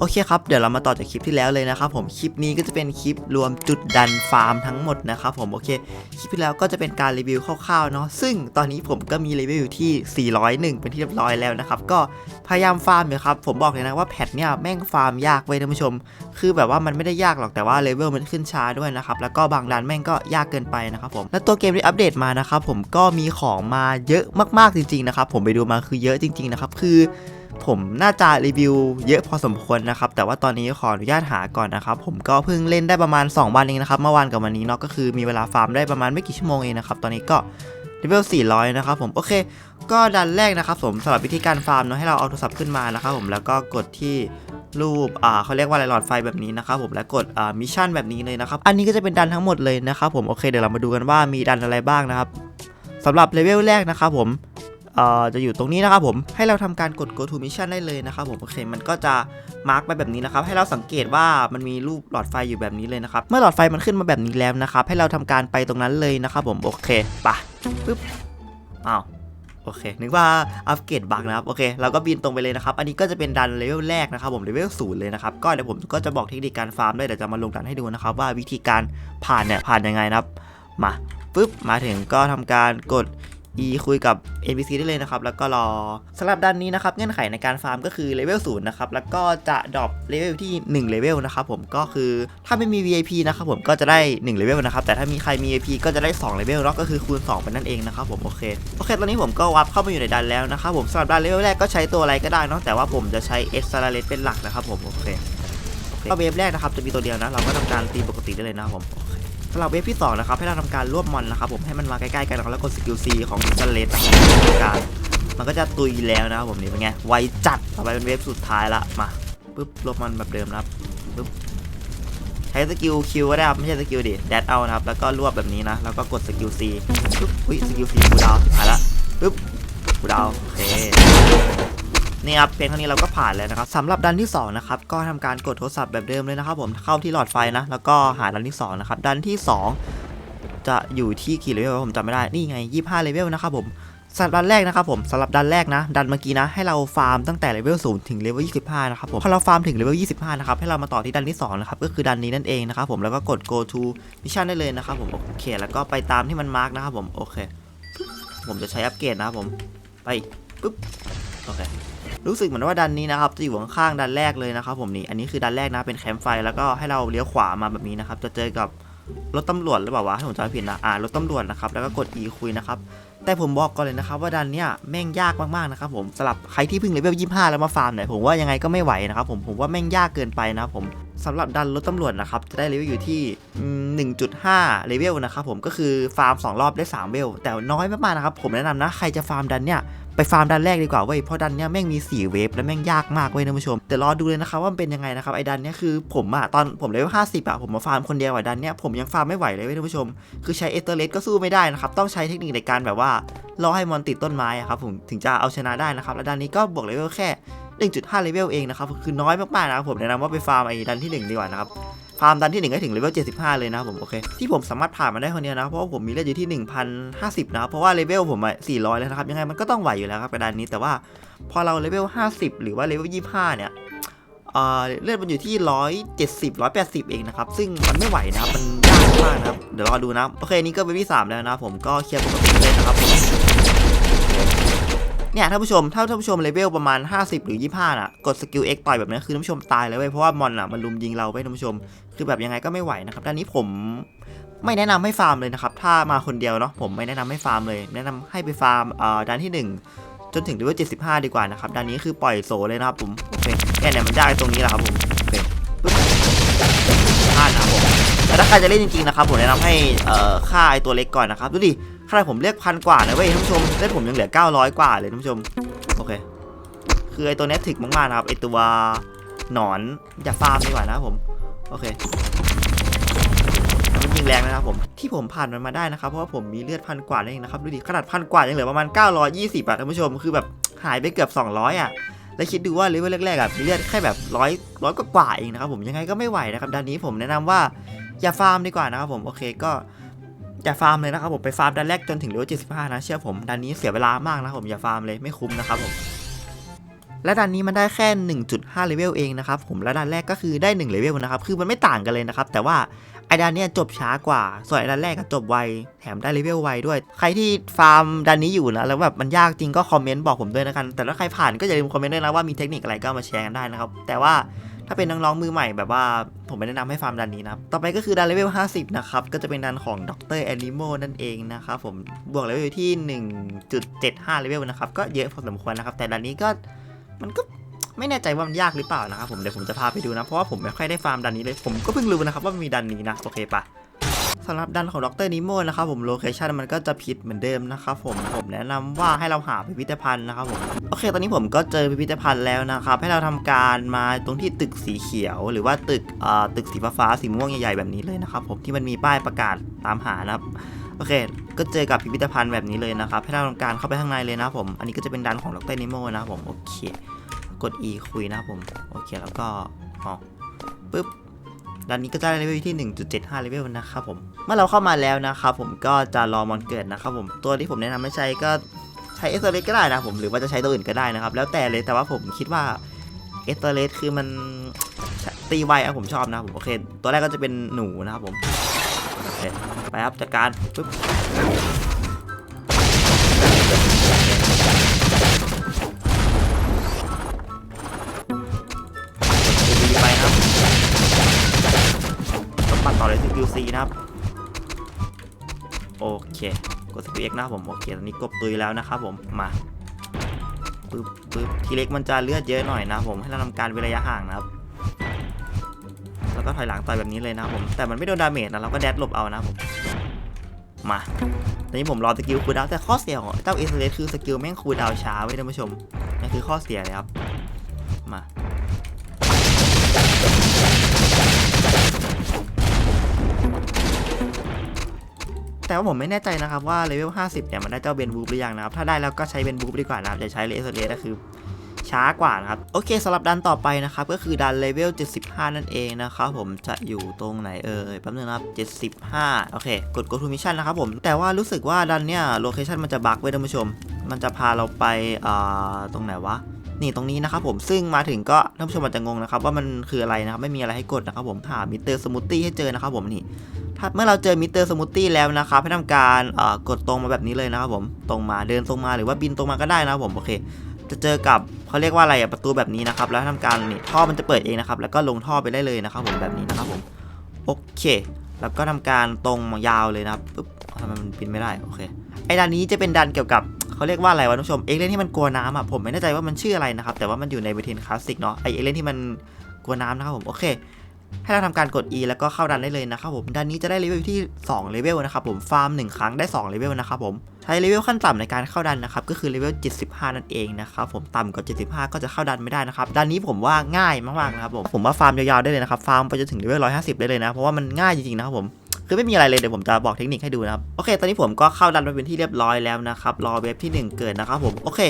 โอเคครับ เดี๋ยวเรามาต่อจากคลิปที่แล้วเลยนะครับผม คลิปนี้ก็จะเป็นคลิปรวมจุดดันฟาร์มทั้งหมดนะครับผม โอเค คลิปที่แล้วก็จะเป็นการรีวิวคร่าวๆเนาะ ซึ่งตอนนี้ผมก็มีรีวิวอยู่ที่ 401 เป็นที่เรียบร้อยแล้วนะครับ ก็พยายามฟาร์มอยู่ครับ ผมบอกเลยนะว่าแพทเนี่ยแม่งฟาร์มยากเว้ยท่านผู้ชม คือแบบว่ามันไม่ได้ยากหรอก แต่ว่าเลเวลมันขึ้นช้าด้วยนะครับ แล้วก็บางดันแม่งก็ยากเกินไปนะครับผม แล้วตัวเกมที่อัปเดตมานะครับผมก็มีของมาเยอะมากๆจริงๆนะครับผมไปดูมาคือเยอะจริงๆนะครับคือ ผมน่าจะรีวิวเยอะพอสมควรนะครับ แต่ว่าตอนนี้ขออนุญาตหาก่อนนะครับ ผมก็เพิ่งเล่นได้ประมาณ 2 วันเองนะครับเมื่อวานกับวันนี้เนาะก็คือมีเวลาฟาร์มได้ประมาณไม่กี่ชั่วโมงเองนะครับ ตอนนี้ก็เลเวล400 นะครับผมโอเค ก็ดันแรกนะครับผมสำหรับวิธีการฟาร์มเนาะให้เราเอาโทรศัพท์ขึ้นมานะครับผมแล้วก็กดที่รูปอ่าเขาเรียกว่าอะไรหลอดไฟแบบนี้นะครับผมแล้วกดอ่ามิชชั่นแบบนี้เลยนะครับอันนี้ก็จะเป็นดันทั้งหมดเลยนะครับผมโอเคเดี๋ยวเรามาดูกันว่ามีดันอะไรบ้างนะครับสำหรับเลเวลแรกนะครับผม จะอยู่ตรงนี้นะครับผมให้เราทำการกด go to mission ได้เลยนะครับผมโอเคมันก็จะมาร์กไปแบบนี้นะครับให้เราสังเกตว่ามันมีรูปหลอดไฟอยู่แบบนี้เลยนะครับเมื่อหลอดไฟมันขึ้นมาแบบนี้แล้วนะครับให้เราทำการไปตรงนั้นเลยนะครับผมโอเคไปะปึ๊บอ้าวโอเค นึกว่าอัปเกรดบักนะครับ โอเค เราก็บินตรงไปเลยนะครับ อันนี้ก็จะเป็นดันเลเวลแรกนะครับ ผมเลเวลศูนย์เลยนะครับ ก็เดี๋ยวผมก็จะบอกเทคนิคการฟาร์มด้วย เดี๋ยวจะมาลงดันให้ดูนะครับ ว่าวิธีการผ่านเนี่ยผ่านยังไงนะครับ มา ปึ๊บ มาถึงก็ทำการกด E คุยกับ NPC ได้เลยนะครับ แล้วก็รอสำหรับด้านนี้นะครับ เงื่อนไขในการฟาร์มก็คือเลเวล0นย์นะครับ แล้วก็จะดรอปเลเวลที่1เลเวลนะครับผมก็คือถ้าไม่มี VIP นะครับผมก็จะได้1เลเวลนะครับแต่ถ้ามีใครมี VIP ก็จะได้2เลเวลเนาะก็คือคูณ2ไปนั่นเองนะครับผมโอเคโอเคตอนนี้ผมก็วับเข้ามาอยู่ในดันแล้วนะครับผมสำหรับดันเลเวลแรกก็ใช้ตัวอะไรก็ได้นาะแต่ว่าผมจะใช้ e x c e l e r a t e เป็นหลักนะครับผมโอเคโอเคก็เวฟแรกนะครับจะมีตัวเดียวนะเราก็ทำการตีปกติได้เลยนะครับผมโอเค สำหรับเวฟที่2นะครับให้เราทำการรวบมอนนะครับผมให้มันมาใกล้ๆกัน แล้วกดสกิล C ของดิจิทัลเลสการมันก็จะตุยแล้วนะครับผมนี่เป็นไงไวจัดต่อไปเป็นเวฟสุดท้ายละมาปึ๊บรวบมอนแบบเดิมนะครับปึ๊บใช้สกิลคิวก็ได้ครับไม่ใช่สกิลดิแดดเอานะครับแล้วก็รวบแบบนี้นะแล้วก็กดสกิล C ปึ๊บอุ้ยสกิล C กูดาวหายละปึ๊บกูดาวโอเค นี่ครับเพียงเท่านี้เราก็ผ่านแล้วนะครับสำหรับดันที่2นะครับก็ทำการกดโทรศัพท์แบบเดิมเลยนะครับ ผมเข้าที่หลอดไฟนะ แล้วก็หาดันที่2นะครับดันที่ 2 จะอยู่ที่กี่เลเวลผมจำไม่ได้นี่ไง 25เลเวลนะครับผมสำหรับดันแรกนะครับผมสำหรับดันแรกนะ ดันเมื่อกี้นะ ให้เราฟาร์มตั้งแต่เลเวล0ถึงเลเวล25นะครับผมพอเราฟาร์มถึงเลเวล25นะครับให้เรามาต่อที่ดันที่2นะครับก็คือดันนี้นั่นเองนะครับผมแล้วก็กด go to mission ได้เลยนะครับผมโอเค แล้วก็ไปตามที่มันมาร์กนะครับผมโอเค ผมจะใช้อัปเกรดนะครับผมไปปึ๊บโอเค รู้สึกเหมือนว่าดันนี้นะครับจะอยู่ข้างๆดันแรกเลยนะครับผมนี่อันนี้คือดันแรกนะเป็นแคมป์ไฟแล้วก็ให้เราเลี้ยวขวามาแบบนี้นะครับจะเจอกับรถตำรวจหรือเปล่าวะถ้าผมจำไม่ผิดนะอ่ารถตำรวจนะครับแล้วก็กด E คุยนะครับแต่ผมบอกก่อนเลยนะครับว่าดันเนี้ยแม่งยากมากๆนะครับผมสำหรับใครที่เพิ่งเลเวล25 แล้วมาฟาร์มเนี่ยผมว่ายังไงก็ไม่ไหวนะครับผมผมว่าแม่งยากเกินไปนะครับผมสำหรับดันรถตำรวจนะครับจะได้เลเวลอยู่ที่อืม1.5 เลเวลนะครับผมก็คือฟาร์มสองรอบได้3เลเวล แต่น้อยมากๆนะครับผมแนะนำนะใครจะฟาร์มดันเนี่ย ไปฟาร์มดันแรกดีกว่าเว้ยเพราะดันเนี้ยแม่งมี 4 เวฟและแม่งยากมากเว้ยท่านผู้ชมเดี๋ยวรอดูเลยนะครับว่ามันเป็นยังไงนะครับไอ้ดันเนี้ยคือผมอะตอนผมเลเวล50อะผมมาฟาร์มคนเดียวอะดันเนี้ยผมยังฟาร์มไม่ไหวเลยเว้ยท่านผู้ชม คือใช้เอเตอร์เลสก็สู้ไม่ได้นะครับต้องใช้เทคนิคในการแบบว่ารอให้มอนติดต้นไม้อะครับผมถึงจะเอาชนะได้นะครับและดันนี้ก็บวกเลเวลแค่1.5เลเวลเองนะครับคือน้อยมากๆนะครับผมแนะนำว่าไปฟาร์มไอ้ดันที่ 1 ดีกว่านะครับ ฟาร์มดันที่ 1 ให้ถึงเลเวล 75 เลยนะผมโอเค ที่ผมสามารถผ่านมาได้คนเดียนะ เพราะว่าผมมีเลือดอยู่ที่ 1,050 นะครับเพราะว่าเลเวลผมอะ400 แล้วนะครับ ยังไงมันก็ต้องไหวอยู่แล้วครับกับดันนี้ แต่ว่าพอเราเลเวล 50 หรือว่าเลเวล 25 เนี่ยเอ่อเลือดมันอยู่ที่ 170 180 เองนะครับ ซึ่งมันไม่ไหวนะครับ มันยากมากนะครับ เดี๋ยวรอดูนะ โอเค นี่ก็เวฟที่3แล้วนะ ผมก็เคลียร์ปกติเลยนะครับผม เนี่ยท่านผู้ชมถ้าท่านผู้ชมเลเวลประมาณ 50 หรือ 25น่ะกดสกิล X ต่อยแบบนี้คือท่านผู้ชมตายเลยเว้ยเพราะว่ามอนอะมันลุมยิงเราไว้ยท่านผู้ชม คือแบบยังไงก็ไม่ไหวนะครับด้านนี้ผมไม่แนะนำให้ฟาร์มเลยนะครับถ้ามาคนเดียวเนาะผมไม่แนะนำให้ฟาร์มเลย แนะนำให้ไปฟาร์มเอ่อด้านที่ 1 จนถึงเลเวล75 ดีกว่านะครับด้านนี้คือปล่อยโซเลยนะครับผมโอเคเนี่เนี่ยมันยากตรงนี้แหละครับผมโอเคพลาดนะผมแต่ถ้าใครจะเล่นจริงๆนะครับผมแนะนำให้เอ่อฆ่าไอตัวเล็กก่อนนะครับดูดิ ขนาดผมเรียกพันกว่านะเว้ยท่านผู้ชมเลือดผมยังเหลือ 900 กว่าเลยท่านผู้ชม โอเค คือไอตัวเนี้ยถึกมากๆนะครับไอตัวหนอนอย่าฟาร์มดีกว่านะครับผม โอเคมันยิงแรงนะครับผม ที่ผมผ่านมันมาได้นะครับ เพราะว่าผมมีเลือดพันกว่านั่นเองนะครับ ดูดิ ขนาดพันกว่ายังเหลือประมาณ 920อะท่านผู้ชม คือแบบหายไปเกือบ 200 อะแล้วคิดดูว่าเลเวลแรกๆอะมีเลือดแค่แบบร้อยร้อยกว่าเองนะครับผมยังไงก็ไม่ไหวนะครับด้านนี้ผมแนะนำว่าอย่าฟาร์มดีกว่านะครับผมโอเคก็ อย่าฟาร์มเลยนะครับผมไปฟาร์มดันแรกจนถึงเลเวล75 นะเชื่อผมดันนี้เสียเวลามากนะครับผมอย่าฟาร์มเลยไม่คุ้มนะครับผมและดันนี้มันได้แค่ 1.5 เลเวลเองนะครับผมและดันแรกก็คือได้ 1 เลเวลนะครับคือมันไม่ต่างกันเลยนะครับแต่ว่าไอดันเนี้ยจบช้ากว่า ส่วนไอดันแรกก็จบไวแถมได้เลเวลไวด้วย ใครที่ฟาร์มดันนี้อยู่นะแล้วแบบมันยากจริงก็คอมเมนต์บอกผมด้วยนะกันแต่ถ้าใครผ่านก็อย่าลืมคอมเมนต์ด้วยนะว่ามีเทคนิคอะไรก็มาแชร์กันได้นะครับแต่ว่า ถ้าเป็นน้องๆมือใหม่แบบว่าผมไม่แนะนำให้ฟาร์มดันนี้นะครับ ต่อไปก็คือดันเลเวล 50 นะครับ ก็จะเป็นดันของดรแอนิโมนั่นเองนะครับผมบวกเลเวลที่ 1.75 เลเวลนะครับ ก็เยอะพอสมควรนะครับ แต่ดันนี้ก็มันก็ไม่แน่ใจว่ามันยากหรือเปล่านะครับผมเดี๋ยวผมจะพาไปดูนะ เพราะว่าผมไม่ค่อยได้ฟาร์มดันนี้เลย ผมก็เพิ่งรู้นะครับว่ามีดันนี้นะ โอเคปะ สำหรับดันของดรนิโมนะครับผมโลเคชันมันก็จะผิดเหมือนเดิมนะครับผมผมแนะนำว่าให้เราหาพิพิธภัณฑ์นะครับผมโอเค ตอนนี้ผมก็เจอพิพิธภัณฑ์แล้วนะครับให้เราทำการมาตรงที่ตึกสีเขียว หรือว่าตึกเอ่อตึกสีฟ้าสีม่วงใหญ่ๆแบบนี้เลยนะครับผมที่มันมีป้ายประกาศตามหานะครับโอเค ก็เจอกับพิพิธภัณฑ์แบบนี้เลยนะครับ ให้เราทำการเข้าไปข้างในเลยนะผม อันนี้ก็จะเป็นดันของดรนิโมนะครับผม โอเค กด E คุยนะครับผม โอเค แล้วก็อ๋อปึ๊บ ดันนี้ก็จะได้เลเวลที่ 1.75 เลเวลนะครับผม เมื่อเราเข้ามาแล้วนะครับผมก็จะรอมอนเกิดนะครับผม ตัวที่ผมแนะนำให้ใช้ก็ใช้เอสเตอร์เลสก็ได้นะผม หรือว่าจะใช้ตัวอื่นก็ได้นะครับ แล้วแต่เลย แต่ว่าผมคิดว่าเอสเตอร์เลสคือมันตีไวอะผมชอบนะครับผมโอเค ตัวแรกก็จะเป็นหนูนะครับผมไปครับจัดการปึ๊บ สกิลซีนะครับ โอเค กดสกิลเอ็กนะครับผม โอเค ตอนนี้กบตุยแล้วนะครับผม มาปึ๊บปึ๊บทีเล็กมันจะเลือดเยอะหน่อยนะผม ให้เราทำการเว้นระยะห่างนะครับ แล้วก็ถอยหลังต่อยแบบนี้เลยนะครับผม แต่มันไม่โดนดาเมจนะ เราก็แดดหลบเอานะครับผม มาตอนนี้ผมรอสกิลคูลดาวแต่ข้อเสียของเจ้าเอสเลสคือสกิลแม่งคูลดาวช้าไว้ท่านผู้ชมนั่นคือข้อเสียเลยครับ มา แต่ว่าผมไม่แน่ใจนะครับว่าเลเวล50 เนี่ยมันได้เจ้าเบนบูฟหรือยังนะครับ ถ้าได้แล้วก็ใช้เบนบูฟดีกว่านะครับอย่าใช้เลสเลสก็คือช้ากว่านะครับ โอเคสำหรับดันต่อไปนะครับ ก็คือดันเลเวล 75 นั่นเองนะครับผมจะอยู่ตรงไหนเอ่ยแป๊บนึงนะครับ 75 โอเค กด go to mission นะครับผม แต่ว่ารู้สึกว่าดันเนี่ยโลเคชันมันจะบั๊กไว้ท่านผู้ชม มันจะพาเราไปอ่าตรงไหนวะ นี่ตรงนี้นะครับผมซึ่งมาถึงก็ท่านผู้ชมอาจจะงงนะครับว่ามันคืออะไรนะครับไม่มีอะไรให้กดนะครับผมหามิเตอร์สมูทตี้ให้เจอนะครับผมนี่ถ้าเมื่อเราเจอมิเตอร์สมูทตี้แล้วนะครับให้ทำการกดตรงมาแบบนี้เลยนะครับผมตรงมาเดินตรงมาหรือว่าบินตรงมาก็ได้นะครับผมโอเค จะเจอกับเขาเรียกว่าอะไรอะประตูแบบนี้นะครับแล้วทำการนี่ท่อมันจะเปิดเองนะครับแล้วก็ลงท่อไปได้เลยนะครับผมแบบนี้นะครับผมโอเค แล้วก็ทำการตรงยาวเลยนะครับปึ๊บทำไมมันบินไม่ได้โอเคไอ้ด้านนี้จะเป็นดันเกี่ยวกับ เขาเรียกว่าอะไรวะท่านผู้ชมเอ็กเลนที่มันกลัวน้ำอะผมไม่แน่ใจว่ามันชื่ออะไรนะครับแต่ว่ามันอยู่ในเวทีนคลาสสิกเนาะไอเอ็กเลนที่มันกลัวน้ำนะครับผมโอเค ให้เราทำการกด E แล้วก็เข้าดันได้เลยนะครับผมดันนี้จะได้เลเวลที่2เลเวลนะครับผมฟาร์ม1ครั้งได้2เลเวลนะครับผมใช้เลเวลขั้นต่ำในการเข้าดันนะครับก็คือเลเวล75 นั่นเองนะครับผมต่ำกว่า 75 ก็จะเข้าดันไม่ได้นะครับดันนี้ผมว่าง่ายมากๆนะครับผมผมว่าฟาร์มยาวๆได้เลยนะครับฟาร์มไปจนถึงเลเวล150 ได้เลยนะเพราะว่ามันง่ายจริงๆนะครับผม คือไม่มีอะไรเลยเดี๋ยวผมจะบอกเทคนิคให้ดูนะครับโอเค ตอนนี้ผมก็เข้าดันไปเป็นที่เรียบร้อยแล้วนะครับรอเว็บที่ 1 เกิดนะครับผมโอเค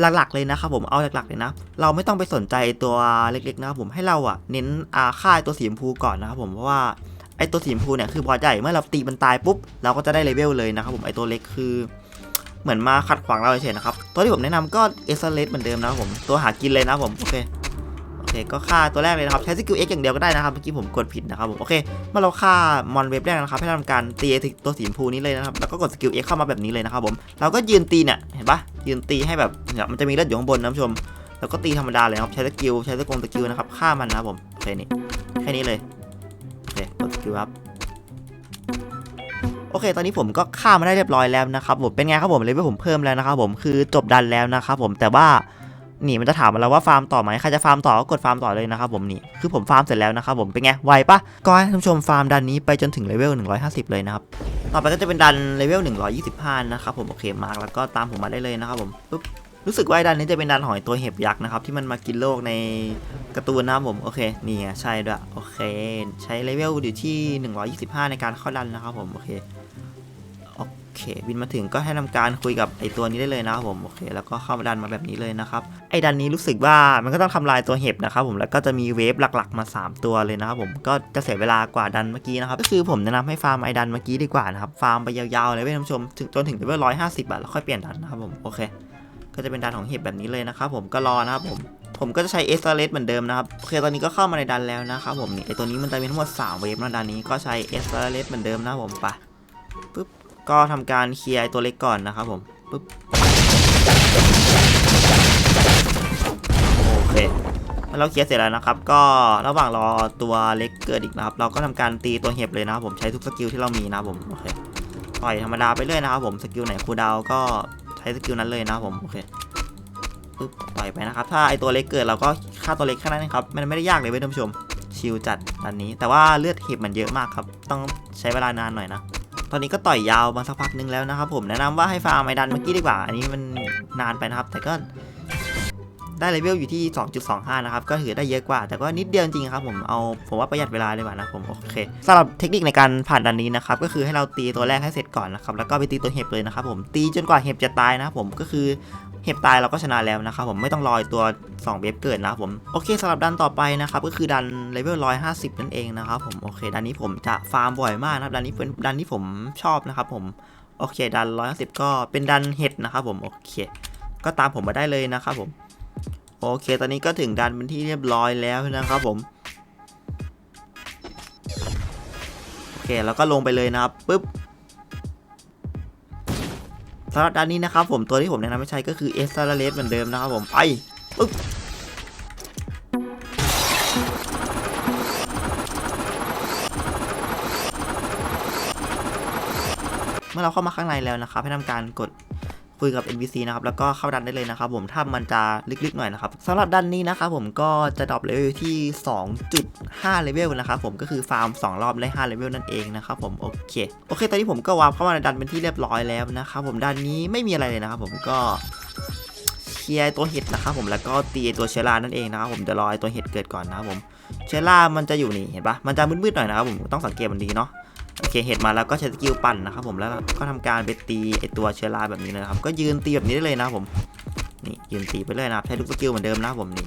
หลักๆเลยนะครับผมเอาหลักๆเลยนะ เราไม่ต้องไปสนใจตัวเล็กๆนะครับผมให้เราอะเน้นอาค่าตัวสีชมพูก่อนนะครับผมเพราะว่าไอตัวสีชมพูเนี่ยคือบอสใหญ่เมื่อเราตีมันตายปุ๊บเราก็จะได้เลเวลเลยนะครับผมไอตัวเล็กคือ เหมือนมาขัดขวางเราเฉยๆนะครับตัวที่ผมแนะนำก็เอสเลสเหมือนเดิมนะครับผมตัวหากินเลยนะครับผมโอเค เคก็ฆ่าตัวแรกเลยนะครับ ใช้สกิล X อย่างเดียวก็ได้นะครับ เมื่อกี้ผมกดผิดนะครับผมโอเคเมื่อเราฆ่ามอนเว็บแรกนะครับให้ทำการตีไอตัวสีชมพูนี้เลยนะครับแล้วก็กดสกิล X เข้ามาแบบนี้เลยนะครับผมเราก็ยืนตีเนี่ยเห็นปะยืนตีให้แบบเนี่ยมันจะมีเลือดอยู่ข้างบนนะผู้ชมแล้วก็ตีธรรมดาเลยครับใช้สกิลใช้สกงสกิลนะครับฆ่ามันนะครับผมโอเคนี่แค่นี้เลยโอเคกดสกิลครับโอเค ตอนนี้ผมก็ฆ่ามาได้เรียบร้อยแล้วนะครับผม เป็นไงครับผม เลเวลผมเพิ่มแล้วนะครับผม คือจบดันแล้วนะครับผม แต่ว่า นี่มันจะถามมาแล้วว่าฟาร์มต่อไหมใครจะฟาร์มต่อก็กดฟาร์มต่อเลยนะครับผมนี่คือผมฟาร์มเสร็จแล้วนะครับผมเป็นไงไวปะก็ให้ท่านผู้ชมฟาร์มดันนี้ไปจนถึงเลเวล150 เลยนะครับต่อไปก็จะเป็นดันเลเวล125นะครับผมโอเคมาร์กแล้วก็ตามผมมาได้เลยนะครับผมปุ๊บรู้สึกว่าดันนี้จะเป็นดันหอยตัวเห็บยักษ์นะครับที่มันมากินโลกในการ์ตูนนะครับผมโอเคนี่ไงใช่ด้วยโอเค ใช้เลเวลอยู่ที่ 125 ในการเข้าดันนะครับผมโอเค เคบินมาถึงก็ให้ทำการคุยกับไอตัวนี้ได้เลยนะครับผมโอเคแล้วก็เข้ามาดันมาแบบนี้เลยนะครับไอดันนี้รู้สึกว่ามันก็ต้องทำลายตัวเห็บนะครับผมแล้วก็จะมีเวฟหลักๆ มา 3 ตัวเลยนะครับผมก็จะเสียเวลากว่าดันเมื่อกี้นะครับก็คือผมแนะนำให้ฟาร์มไอดันเมื่อกี้ดีกว่านะครับฟาร์มไปยาวๆเลยเว้ยท่านผู้ชมถึงจนถึงเลเวลร้อยห้าสิบอะแล้วค่อยเปลี่ยนดันนะครับผมโอเค ก็จะเป็นดันของเห็บแบบนี้เลยนะครับผมก็รอนะครับผมผมก็จะใช้เอสเลสเหมือนเดิมนะครับโอเคตอนนี้ก็เข้ามาในดันแล้วนะครับผมนี่ไอตัวนี้มันจะมีทั้งหมด3เวฟนะดันนี้ก็ใช้เอสเลสเหมือนเดิมนะผมไป ก็ทำการเคลียร์ตัวเล็กก่อนนะครับผมปุ๊บโอเคเมื่อเราเคลียร์เสร็จแล้วนะครับ ก็ระหว่างรอตัวเล็กเกิดอีกนะครับ เราก็ทำการตีตัวเห็บเลยนะครับผมใช้ทุกสกิลที่เรามีนะครับผมโอเคต่อยธรรมดาไปเรื่อยนะครับผมสกิลไหนคูดาวก็ใช้สกิลนั้นเลยนะครับผมโอเคปึ๊บต่อยไปนะครับ ถ้าไอตัวเล็กเกิดเราก็ฆ่าตัวเล็กแค่นั้นครับมันไม่ได้ยากเลยเว้ยท่านผู้ชมชิลจัดอันนี้ แต่ว่าเลือดเห็บมันเยอะมากครับ ต้องใช้เวลานานหน่อยนะ ตอนนี้ก็ต่อยยาวมาสักพักนึงแล้วนะครับผมแนะนำว่าให้ฟาร์มไอดันเมื่อกี้ดีกว่า อันนี้มันนานไปนะครับ แต่ก็ได้เลเวลอยู่ที่ 2.25 นะครับ ก็ถือได้เยอะกว่า แต่ก็นิดเดียวจริงๆครับผม เอา ผมว่าประหยัดเวลาดีกว่านะผม โอเคสำหรับเทคนิคในการผ่านดันนี้นะครับ ก็คือให้เราตีตัวแรกให้เสร็จก่อนนะครับ แล้วก็ไปตีตัวเห็บเลยนะครับผม ตีจนกว่าเห็บจะตายนะครับผม ก็คือ เห็บตายเราก็ชนะแล้วนะครับผมไม่ต้องรอยตัว 2เว็บเกิดนะครับผมโอเคสำหรับดันต่อไปนะครับก็คือดันเลเวล150 นั่นเองนะครับผมโอเคดันนี้ผมจะฟาร์มบ่อยมากนะครับดันนี้เป็นดันที่ผมชอบนะครับผมโอเคดัน150 ก็เป็นดันเห็ดนะครับผมโอเค ก็ตามผมมาได้เลยนะครับผมโอเค ตอนนี้ก็ถึงดันเป็นที่เรียบร้อยแล้วนะครับผมโอเคแล้วก็ลงไปเลยนะครับปึ๊บ สำหรับด้านนี้นะครับผมตัวที่ผมแนะนำให้ใช้ก็คือเอสซาเลสเหมือนเดิมนะครับผมไปปึ๊บเมื่อเราเข้ามาข้างในแล้วนะครับ ให้ทำการกด คุยกับ NPC นะครับแล้วก็เข้าดันได้เลยนะครับผมถ้ามันจะลึกๆหน่อยนะครับสำหรับดันนี้นะครับผมก็จะดรอปเลเวลที่ 2.5 เลเวลนะครับผมก็คือฟาร์ม 2 รอบได้5เลเวลนั่นเองนะครับผมโอเคโอเคตอนนี้ผมก็วาร์ปเข้ามาในดันเป็นที่เรียบร้อยแล้วนะครับผมดันนี้ไม่มีอะไรเลยนะครับผมก็เคลียร์ตัวเห็ดนะครับผมแล้วก็ตีตัวเชล่านั่นเองนะครับผมจะรอไอ้ตัวเห็ดเกิดก่อนนะครับผมเชล่ามันจะอยู่นี่เห็นปะมันจะมืดๆหน่อยนะครับผมต้องสังเกตมันดีเนาะ โอเคเห็ดมาแล้วก็ใช้สกิลปั่นนะครับผมแล้วก็ทำการไปตีไอตัวเชื้อราแบบนี้เลยนะครับ ก็ยืนตีแบบนี้ได้เลยนะครับผมนี่ยืนตีไปเลยนะครับใช้ทุกสกิลเหมือนเดิมนะครับผมนี่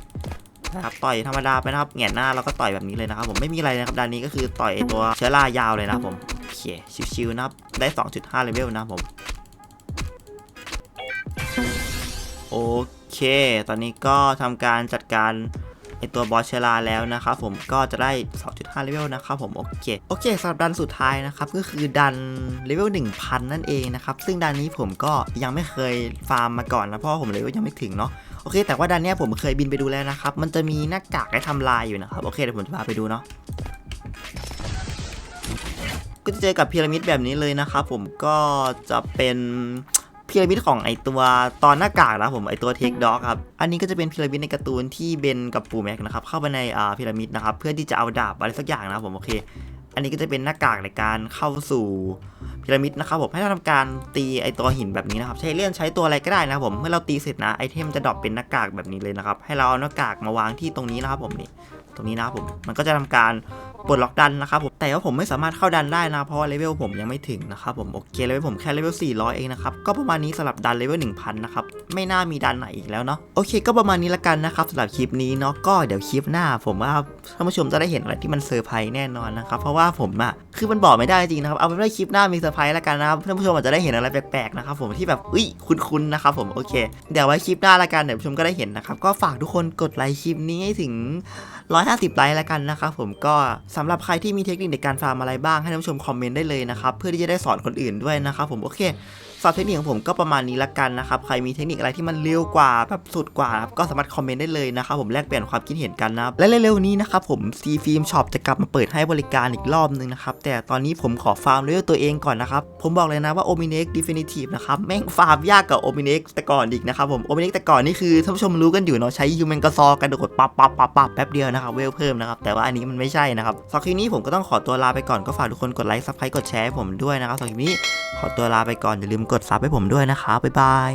นะครับต่อยธรรมดาไปนะครับแงนหน้าแล้วก็ต่อยแบบนี้เลยนะครับผมไม่มีอะไรนะครับด้านนี้ก็คือต่อยไอตัวเชื้อรายาวเลยนะครับผมโอเคชิวๆนะครับได้ 2.5เลเวลนะครับผมโอเค ตอนนี้ก็ทำการจัดการ ตัวบอสเชลาแล้วนะครับผมก็จะได้ 2.5เลเวลนะครับผมโอเคโอเคสำหรับดันสุดท้ายนะครับก็คือดันเลเวล1000 นั่นเองนะครับซึ่งดันนี้ผมก็ยังไม่เคยฟาร์มมาก่อนนะเพราะผมเลเวลยังไม่ถึงเนาะโอเค แต่ว่าดันเนี้ยผมเคยบินไปดูแล้วนะครับ มันจะมีหน้ากากให้ทำลายอยู่นะครับ โอเค เดี๋ยวผมจะพาไปดูเนาะก็จะเจอกับพีระมิดแบบนี้เลยนะครับผมก็จะเป็น พีระมิดของไอตัวตอนหน้ากากนะครับผมไอตัวเทคด็อกครับอันนี้ก็จะเป็นพีระมิดในการ์ตูนที่เบนกับปูแม็กนะครับเข้าไปในอ่าพีระมิดนะครับเพื่อที่จะเอาดาบอะไรสักอย่างนะครับผมโอเค อันนี้ก็จะเป็นหน้ากากในการเข้าสู่พีระมิดนะครับผมให้เราทำการตีไอตัวหินแบบนี้นะครับใช้เลื่อนใช้ตัวอะไรก็ได้นะครับผมเมื่อเราตีเสร็จนะไอเทมจะดรอปเป็นหน้ากากแบบนี้เลยนะครับให้เราเอาหน้ากากมาวางที่ตรงนี้นะครับผมนี่ตรงนี้นะครับผมมันก็จะทำการ ปลดล็อกดันนะครับผมแต่ว่าผมไม่สามารถเข้าดันได้นะเพราะว่าเลเวลผมยังไม่ถึงนะครับผมโอเคเลเวลผมแค่เลเวล400 เองนะครับก็ประมาณนี้สำหรับดันเลเวล1000นะครับไม่น่ามีดันไหนอีกแล้วเนาะโอเค ก็ประมาณนี้ละกันนะครับสำหรับคลิปนี้เนาะก็เดี๋ยวคลิปหน้า ผมว่าท่านผู้ชมจะได้เห็นอะไรที่มันเซอร์ไพรส์แน่นอนนะครับเพราะว่าผมอะคือมันบอกไม่ได้จริงนะครับเอาเป็นว่าคลิปหน้ามีเซอร์ไพรส์ละกันนะครับท่านผู้ชมอาจจะได้เห็นอะไรแปลกๆนะครับผมที่แบบอุ้ยคุ้นๆนะครับผมโอเค เดี๋ยวไว้คลิปหน้าละกันเดี๋ยวผู้ชมก็ได้เห็นนะครับก็ฝากทุกคนกดไลค์คลิปนี้ให้ถึง 150 ไลค์แล้วกันนะครับผมก็สำหรับใครที่มีเทคนิคในการฟาร์มอะไรบ้างให้ท่านผู้ชมคอมเมนต์ได้เลยนะครับเพื่อที่จะได้สอนคนอื่นด้วยนะครับผมโอเค สำหรับเทคนิคของผมก็ประมาณนี้ละกันนะครับ ใครมีเทคนิคอะไรที่มันเร็วกว่าแบบสุดกว่าก็สามารถคอมเมนต์ได้เลยนะครับผมแลกเปลี่ยนความคิดเห็นกันนะและเร็วๆนี้นะครับผมซีฟิล์มช็อปจะกลับมาเปิดให้บริการอีกรอบนึงนะครับแต่ตอนนี้ผมขอฟาร์มเลเวลตัวเองก่อนนะครับผมบอกเลยนะว่าโอมิเน็กดิฟินิทีฟนะครับแม่งฟาร์มยากกว่าโอมิเน็กแต่ก่อนอีกนะครับผมโอมิเน็กแต่ก่อนนี่คือท่านผู้ชมรู้กันอยู่เนาะใช้ยูเมนกระซอกระโดดปั๊บปั๊บปั๊บปั๊บแป๊บเดียวนะครับเวลเพิ่มนะครับแต่ว่าอันนี้มันไม่ใช่นะครับสำหรับคลิปนี้ผมก็ต้องขอตัวลาไปก่อนก็ฝากทุกคนกดไลค์ซับสไครต์กดแชร์ให้ผมด้วยนะครับสำหรับคลิปนี้ขอตัวลาไปก่อนอย่าลืมกดซับให้ผมด้วยนะครับบ๊ายบาย